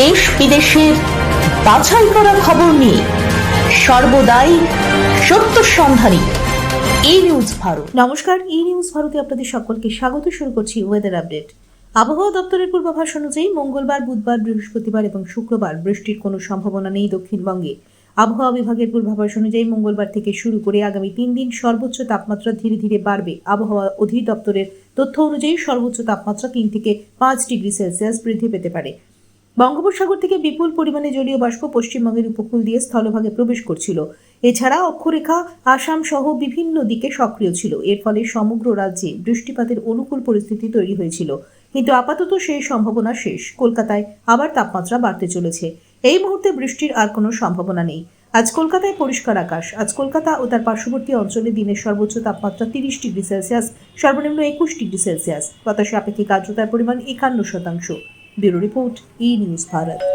দেশ বিদেশের বাছাই করা খবর নিয়ে সর্বদাই সত্য সন্ধানী এই নিউজ ভারত। নমস্কার ই নিউজ ভারতে আপনাদের সকলকে স্বাগত। শুরু করছি ওয়েদার আপডেট আবহাওয়া দপ্তরের পূর্বাভাস অনুযায়ী মঙ্গলবার, বুধবার, বৃহস্পতিবার এবং শুক্রবার বৃষ্টির কোনো সম্ভাবনা নেই দক্ষিণবঙ্গে। আবহাওয়া বিভাগের পূর্বাভাস অনুযায়ী মঙ্গলবার থেকে শুরু করে আগামী তিন দিন সর্বোচ্চ তাপমাত্রা ধীরে ধীরে বাড়বে। আবহাওয়া অধিদপ্তরের তথ্য অনুযায়ী সর্বোচ্চ তাপমাত্রা তিন থেকে পাঁচ ডিগ্রি সেলসিয়াস বৃদ্ধি পেতে পারে। বঙ্গোপসাগর থেকে বিপুল পরিমাণে জলীয় বাষ্প পশ্চিমবঙ্গের উপকূল দিয়ে স্থলভাগে প্রবেশ করছিল। এছাড়া অক্ষরেখা, আসাম সহ বিভিন্ন দিকে সক্রিয় ছিল। এর ফলে সমগ্র রাজ্যে বৃষ্টিপাতের অনুকূল পরিস্থিতি তৈরি হয়েছিল। কিন্তু আপাতত সেই সম্ভাবনা শেষ। কলকাতায় আবার তাপমাত্রা বাড়তে চলেছে। এই মুহূর্তে বৃষ্টির আর কোনো সম্ভাবনা নেই। আজ কলকাতায় পরিষ্কার আকাশ। আজ কলকাতা ও তার পার্শ্ববর্তী অঞ্চলে দিনের সর্বোচ্চ তাপমাত্রা তিরিশ ডিগ্রি সেলসিয়াস, সর্বনিম্ন একুশ ডিগ্রি সেলসিয়াস। বাতাসে আপেক্ষিক আর্দ্রতার পরিমাণ একান্ন শতাংশ। Bureau report E News Bharat.